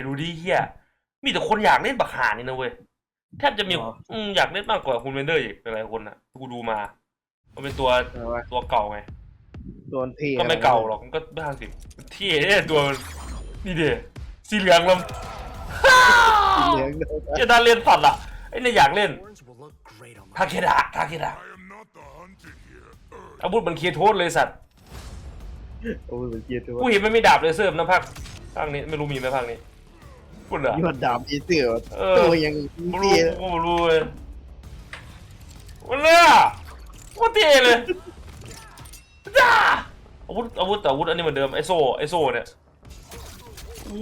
นดูดิเฮียมีแต่คนอยากเล่นบักหานี่นะเว้ยแทบจะมีอ๋ออืมอยากเล่นมากกว่าคุณเวนเดอร์อีกหลายๆคนอะที่กูดูมามันเป็นตัวเออว่าตัวเก่าไงโดนเทก็ไม่เก่าหรอกมันก็บ้างสิเท่เนี่ยตัวนี่เดสีเหลืองลำเหลืองโดนจะได้เล่นสัตว์อะไอ้เนี่ยอยากเล่น Horns will look great on ทา my เคดะทาเคดะ I am not the hunted here. อาวุธมันเคลียร์โทษเลยสัตว์โอ้ยเหมือนเกียร์ตัวกูเห็นมันมีดาบเลเซอร์นะภาคภาคนี้ไม่รู้มีไหมภาคนี้ พูดเหรอยอดดาบอีเสือเออตัวยังกูเทีรู้ยกูรู้เลยวันเนี้ยโคตรเท่เลยจ้าอาวุธอาวุธแต่อาวุธอันนี้เหมือนเดิมไอโซ่ไอโซ่เนี่ยโอ้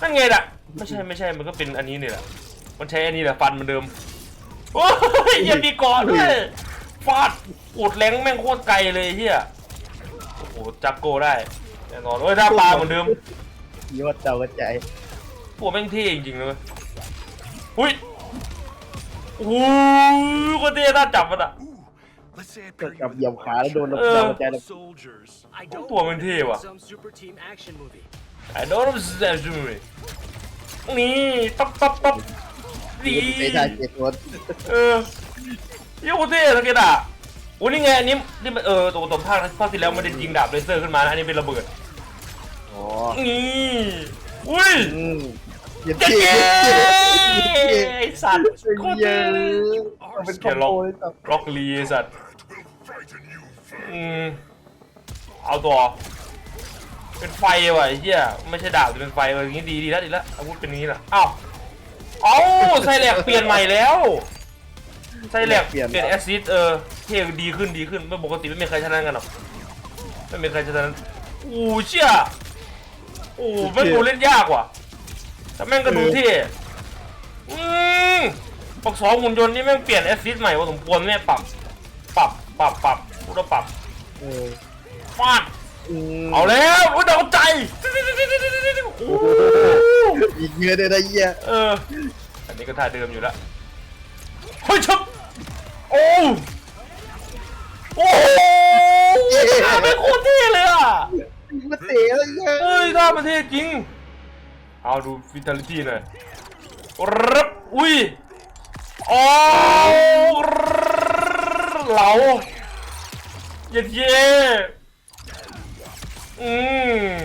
นั่นไงล่ะไม่ใช่ไม่ใช่มันก็เป็นอันนี้นี่แหละมันใช้อันนี้แหละฟันเหมือนเดิมโอ้ยยังมีเกาะด้วยฟาดอุดแรงแม่งโคตรไกลเลยเฮียโอ้โหจับโกได้แน่นอนเอ้ยหน้าปลาเหมือนเดิม ยอดเดากระจายตัวแม่งเท่จริงๆเลยเว้ยหุ้ยโอ้ยก็เท่น่าจับมันอะ Ooh, let's say I ก็ pair กลับเหยียบขาแล้วโดนเออดากระจายแล้ว soldiers. I don't don't want mentiin vaan. some super team action movie. I don't understand you นี่ปั๊บปั๊บปั๊บดีไปทางเจ็ดตัวเออเยี่ยโคตรเท่สังเกตอะโอ้นี่ไงอันนี้นี่มันเออตัวตัวภาคภาคที่แล้วมันได้ยิงดาบเลเซอร์ขึ้นมานะอันนี้เป็นระเบิด อ๋อนี่อุ้ยอืมเหยียบเจ๊เจ็บไอสัตว์โคตรเยเท่อะเป็นคอมโบเลยครับร็อกลีไอ้สัตว์ will frighten you. อืมเอาตัวเป็นไฟว่ะไอ้เหี้ยไม่ใช่ดาบแต่เป็นไฟว่ะอย่างงี้ดีดีแล้วดีแล้วอาวุธเป็นอย่างนี้แหละอ้าวเอ้าไซแลกเปลี่ยนใหม่แล้วไซแลกเปลี่ยนแอซิดเออเท่ดีขึ้นดีขึ้นไม่ปกติไม่มีใครชนะกันหรอกไม่มีใครชนะโอ้เชี่ย โอ้แม่งดูเล่นยากว่ะแต่แม่งก็ดูเท่อืมปักสองหุ่นยนต์นี่แม่งเปลี่ยนแอซิดใหม่พอสมควรแม่ปรับ ปรับ ปรับ ปรับพูดว่าปรับเออฟาดอืมเอาแล้วโอ้ยดาวใจโอ้โหอีกเยอะเลยนะเหี้ยเออ อันนี้ก็ท่าเดิมอยู่แล้วเฮ้ยชับโอ้โอ้ท่าไม่โคตรเท่เลยอะ มาเตะอะไรเลยเฮ้ยท่ามันเท่จริง เอาดูฟิตาลิตี้หน่อยรับอุ้ยโอ้เหลาเย็ดเย่อืม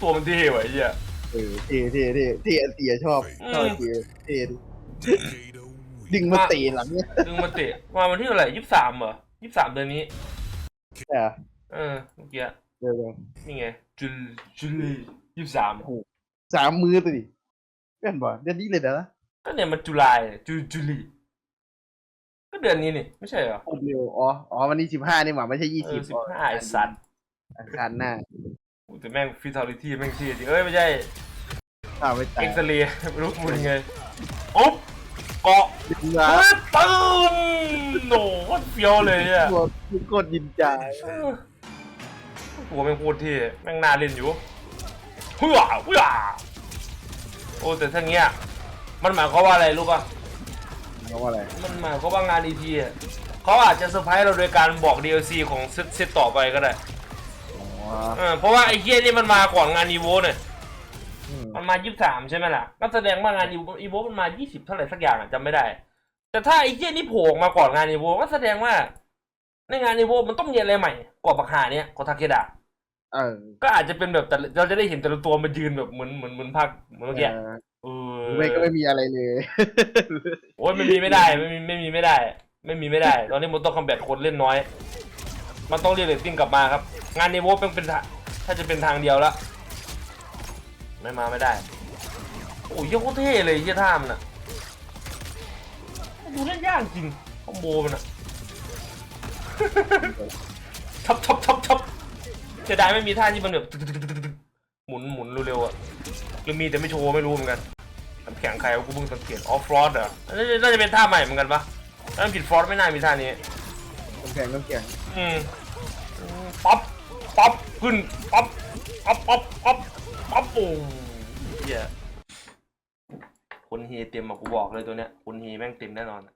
ตัวมันเท่ว่ะไอ้เหี้ย เออเท่เท่เท่เท่อันเตียชอบชอบเท่เท่ดึงมาเตะหลังเนี่ยดึงมาเตะมาวันที่เท่าไหร่ยี่สิบสามเหรอยี่สิบสามเดือนนี้แต่เออเมื่อกี้ เดี๋ยวนี่ไงจุลจุลยี่สิบสามสามมือตัวดิเป็นบ่เดือนนี้เลยนะก็เนี่ยมันจุลายจุจุลีก็เดือนนี้นี่ไม่ใช่เหรอโคตรเร็วอ๋ออ๋อวันนี้สิบห้านี่หว่าไม่ใช่ยี่เอสิอบสิบห้าไอสัตว์อาคารหน้าโอ้แต่แม่งฟิตาลิตี้แม่งเท่จริงเอ้ยไม่ใช่ข้าวไม่ตายเอ็กซเรย์ไม่รู้มึงไงอุ๊บเกาะดึงมาเฮ้ยตึ้มโหโคตรเฟี้ยวเลยอะตัวทุกคนยินใจเออ ตัวแม่งโคตรเท่แม่งน่าเล่นอยู่เฮ้ยเฮ้ยโอ้แต่ถ้าเงี้ยมันหมายความว่าอะไรรู้ป่ะเขาว่าอะไรมันหมายความว่างาน EP อะเขาอาจจะเซอร์ไพรส์เราโดยการบอก DLC ของเซตเซตต่อไปก็ได้อ๋อเออเพราะว่าไอ้เฮียนี่มันมาก่อนงานอีโวเนี่ยอืมมันมา23ใช่ไหมล่ะก็แสดงว่างานอีโวมันมา20เท่าไหร่สักอย่างอะจำไม่ได้ แต่ถ้าไอ้เฮียนี่โผล่ออกมาก่อนงานอีโวก็แสดงว่า ในงานอีโวมันต้องมีอะไรใหม่กว่าปักหาเนี่ยกว่าทาเคดะเออก็อาจจะเป็นแบบแต่เราจะได้เห็นแต่ละตัวมายืนแบบเหมือนเหมือนเหมือนภาคเหมือนเมื่อกี้เออเออไม่ก็ไม่มีอะไรเลยโอ้ยไม่มีไม่ได้ไม่มีไม่มีไม่ได้ ไม่มีไม่ได้ ตอนนี้มันต้องคอมแบทคนเล่นน้อย มันต้องเรียกเรตติ้งกลับมาครับ งานในโวเป็นเป็นทางถ้าจะเป็นทางเดียวละไม่มาไม่ได้ โอ้ยเหี้ยโคตรเท่เลยเยี่ยท่ามันอะดูเล่นยากจริงคอมโบมันอะ ทับทับทับทับเสียดายไม่มีท่าที่มันแบบหมุนหมุนเร็วๆอะหรือมีแต่ไม่โชว์ไม่รู้เหมือนกันน้ำแข็งใครวะกูเพิ่งสังเกตออฟฟรอดอะน่าจะน่าจะเป็นท่าใหม่เหมือนกันปะถ้ามันผิดฟรอดไม่น่ามีท่านี้น้ำแข็งน้ำแข็งอืมอืมป๊อปป๊อปขึ้นป๊อปป๊อปป๊อปป๊อปป๊อปโอ้เหี้ยคนเฮเต็มอะกูบอกเลยตัวเนี้ยคนเฮแม่งเต็มแน่นอนอะ